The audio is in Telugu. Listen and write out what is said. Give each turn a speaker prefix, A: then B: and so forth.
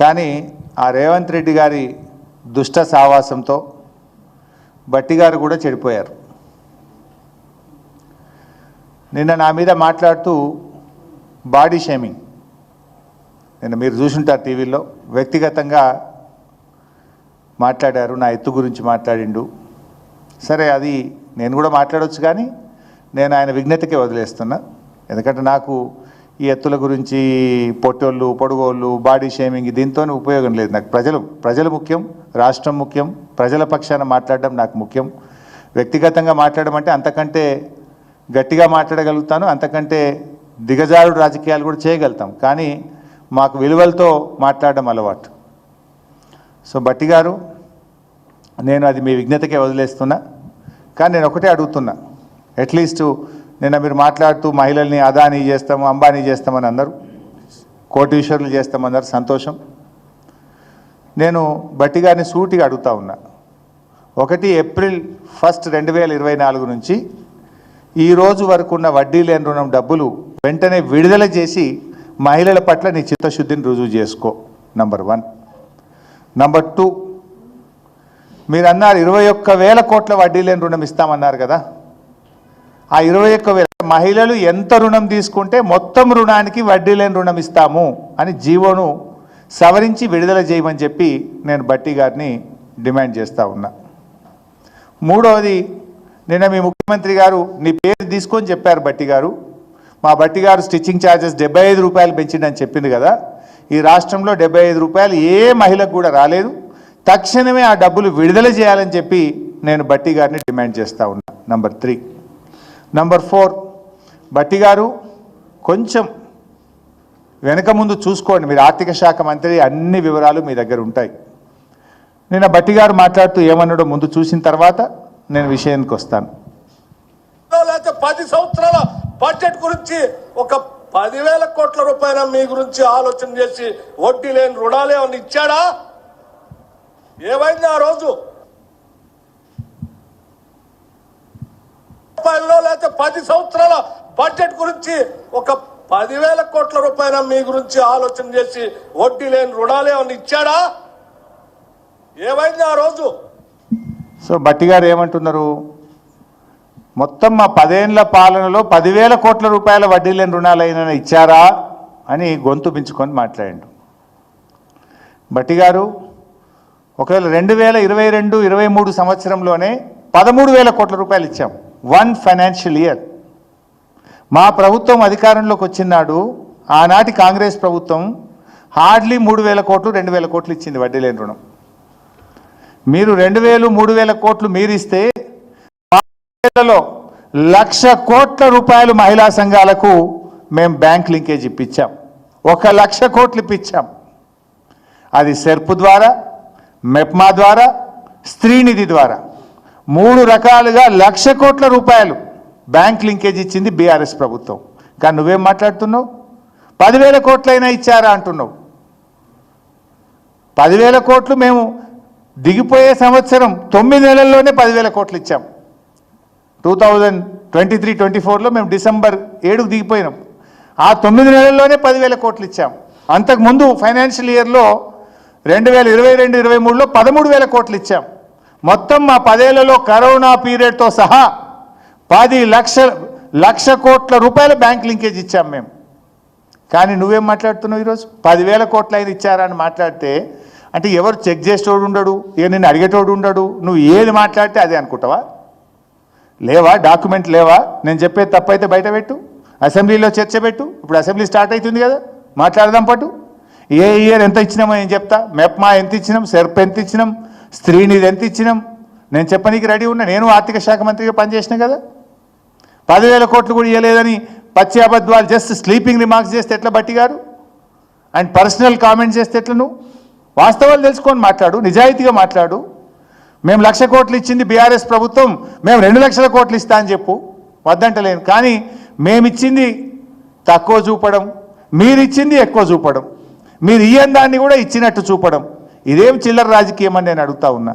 A: కానీ ఆ రేవంత్ రెడ్డి గారి దుష్ట సావాసంతో బట్టి గారు కూడా చెడిపోయారు. నిన్న నా మీద మాట్లాడుతూ బాడీ షేమింగ్. నిన్న మీరు చూసుంటారు టీవీలో వ్యక్తిగతంగా మాట్లాడారు నా ఎత్తు గురించి మాట్లాడిండు. సరే అది నేను కూడా మాట్లాడవచ్చు కానీ నేను ఆయన విజ్ఞతకే వదిలేస్తున్నా. ఎందుకంటే నాకు ఈ ఎత్తుల గురించి పొట్టోళ్ళు పొడుగోళ్ళు బాడీ షేమింగ్ దీంతో ఉపయోగం లేదు నాకు. ప్రజలు ప్రజలు ముఖ్యం రాష్ట్రం ముఖ్యం ప్రజల పక్షాన మాట్లాడడం నాకు ముఖ్యం. వ్యక్తిగతంగా మాట్లాడడం అంటే అంతకంటే గట్టిగా మాట్లాడగలుగుతాను అంతకంటే దిగజారుడు రాజకీయాలు కూడా చేయగలుగుతాం. కానీ మాకు విలువలతో మాట్లాడడం అలవాటు. సో బట్టి గారు నేను అది మీ విజ్ఞతకే వదిలేస్తున్నా. కానీ నేను ఒకటే అడుగుతున్నా. అట్లీస్ట్ నిన్న మీరు మాట్లాడుతూ మహిళల్ని అదానీ చేస్తాము అంబానీ చేస్తామని అన్నారు కోటీశ్వరులు చేస్తామన్నారు సంతోషం. నేను బట్టి గారిని సూటిగా అడుగుతా ఉన్నా. ఒకటి ఏప్రిల్ ఫస్ట్ రెండు వేల ఇరవై నాలుగు నుంచి ఈ రోజు వరకు ఉన్న వడ్డీ లేని రుణం డబ్బులు వెంటనే విడుదల చేసి మహిళల పట్ల నీ చిత్తశుద్ధిని రుజువు చేసుకో నంబర్ వన్. నంబర్ టూ మీరు అన్నారు ఇరవై ఒక్క వేల కోట్ల వడ్డీ లేని రుణం ఇస్తామన్నారు కదా. ఆ ఇరవై ఒక్క వేల మహిళలు ఎంత రుణం తీసుకుంటే మొత్తం రుణానికి వడ్డీ లేని రుణం ఇస్తాము అని జీవోను సవరించి విడుదల చేయమని చెప్పి నేను బట్టి గారిని డిమాండ్ చేస్తూ ఉన్నా. మూడవది నిన్న మీ ముఖ్యమంత్రి గారు నీ పేరు తీసుకొని చెప్పారు బట్టి గారు. మా బట్టి గారు స్టిచ్చింగ్ ఛార్జెస్ డెబ్బై ఐదు రూపాయలు పెంచిండని చెప్పింది కదా. ఈ రాష్ట్రంలో డెబ్బై ఐదు రూపాయలు ఏ మహిళకు కూడా రాలేదు. తక్షణమే ఆ డబ్బులు విడుదల చేయాలని చెప్పి నేను బట్టి గారిని డిమాండ్ చేస్తూ ఉన్నా. Number three. నంబర్ ఫోర్ బట్టి గారు కొంచెం వెనక ముందు చూసుకోండి. మీరు ఆర్థిక శాఖ మంత్రి అన్ని వివరాలు మీ దగ్గర ఉంటాయి. నేను బట్టి గారు మాట్లాడుతూ ఏమన్నాడో ముందు చూసిన తర్వాత నేను విషయానికి వస్తాను.
B: లేకపోతే పది సంవత్సరాల బడ్జెట్ గురించి ఒక పదివేల కోట్ల రూపాయల మీ గురించి ఆలోచన చేసి వడ్డీ లేని రుణాలు ఏమన్నా ఇచ్చాడా? ఏమైంది ఆ రోజు? రూపాయల్లో లేకపోతే పది సంవత్సరాల బడ్జెట్ గురించి ఒక పదివేల కోట్ల రూపాయల మీ గురించి ఆలోచన చేసి వడ్డీ లేని రుణాలు ఏమన్నా ఇచ్చాడా? ఏమైంది ఆ రోజు?
A: సో బట్టి గారు ఏమంటున్నారు? మొత్తం మా పదేళ్ళ పాలనలో పదివేల కోట్ల రూపాయల వడ్డీ లేని రుణాలైనా ఇచ్చారా అని గొంతు పెంచుకొని మాట్లాడిండు. బట్టి గారు ఒకవేళ రెండు వేల ఇరవై రెండు ఇరవై మూడు సంవత్సరంలోనే పదమూడు వేల కోట్ల రూపాయలు ఇచ్చాం. One financial year. మా ప్రభుత్వం అధికారంలోకి వచ్చినాడు. ఆనాటి కాంగ్రెస్ ప్రభుత్వం హార్డ్లీ మూడు వేల కోట్లు రెండు వేల కోట్లు ఇచ్చింది వడ్డీ లేని రుణం. మీరు రెండు వేలు మూడు వేల కోట్లు మీరు ఇస్తే లక్ష కోట్ల రూపాయలు మహిళా సంఘాలకు మేము బ్యాంక్ లింకేజ్ ఇప్పించాం. ఒక లక్ష కోట్లు ఇప్పించాం. అది సెర్పు ద్వారా మెప్మా ద్వారా స్త్రీనిధి ద్వారా. మూడు రకాలుగా లక్ష కోట్ల రూపాయలు బ్యాంక్ లింకేజ్ ఇచ్చింది బీఆర్ఎస్ ప్రభుత్వం. కానీ నువ్వేం మాట్లాడుతున్నావు? పదివేల కోట్లైనా ఇచ్చారా అంటున్నావు. పదివేల కోట్లు మేము దిగిపోయే సంవత్సరం తొమ్మిది నెలల్లోనే పదివేల కోట్లు ఇచ్చాం. Two thousand twenty three twenty ఫోర్లో మేము డిసెంబర్ ఏడుకు దిగిపోయినాం. ఆ తొమ్మిది నెలల్లోనే పదివేల కోట్లు ఇచ్చాం. అంతకుముందు ఫైనాన్షియల్ ఇయర్లో రెండు వేల ఇరవై రెండు ఇరవై మూడులో పదమూడు వేల కోట్లు ఇచ్చాం. మొత్తం మా పదేళ్ళలో కరోనా పీరియడ్తో సహా పది లక్ష లక్ష కోట్ల రూపాయల బ్యాంక్ లింకేజ్ ఇచ్చాం మేము. కానీ నువ్వేం మాట్లాడుతున్నావు ఈరోజు? పదివేల కోట్ల అయిన ఇచ్చారా అని మాట్లాడితే అంటే ఎవరు చెక్ చేసేటోడు ఉండడు ఇక నేను అడిగేటోడు ఉండడు నువ్వు ఏది మాట్లాడితే అదే అనుకుంటావా? లేవా? డాక్యుమెంట్ లేవా? నేను చెప్పేది తప్పైతే బయట పెట్టు. అసెంబ్లీలో చర్చ పెట్టు. ఇప్పుడు అసెంబ్లీ స్టార్ట్ అవుతుంది కదా మాట్లాడదాం పట్టు. ఏ ఇయర్ ఎంత ఇచ్చినామో నేను చెప్తా. మెప్మా ఎంత ఇచ్చినాం? సెర్ప్ ఎంత ఇచ్చినాం? స్త్రీనిధి ఎంత ఇచ్చినాం? నేను చెప్పనీకి రెడీ ఉన్నా. నేను ఆర్థిక శాఖ మంత్రిగా పనిచేసిన కదా. పదివేల కోట్లు కూడా ఇవ్వలేదని పచ్చి అబద్ధాలు జస్ట్ స్లీపింగ్ రిమార్క్స్ చేస్తే ఎట్లా బట్టి గారు? అండ్ పర్సనల్ కామెంట్స్ చేస్తే ఎట్లా నువ్వు వాస్తవాలు తెలుసుకొని మాట్లాడు నిజాయితీగా మాట్లాడు. మేము లక్ష కోట్లు ఇచ్చింది బీఆర్ఎస్ ప్రభుత్వం మేము రెండు లక్షల కోట్లు ఇస్తా అని చెప్పు. వద్దంటలేను. కానీ మేమిచ్చింది తక్కువ చూపడం మీరిచ్చింది ఎక్కువ చూపడం. మీరు ఇయ్యని దాన్ని కూడా ఇచ్చినట్టు చూపడం. ఇదేం చిల్లర రాజకీయం అని నేను అడుగుతా ఉన్నా.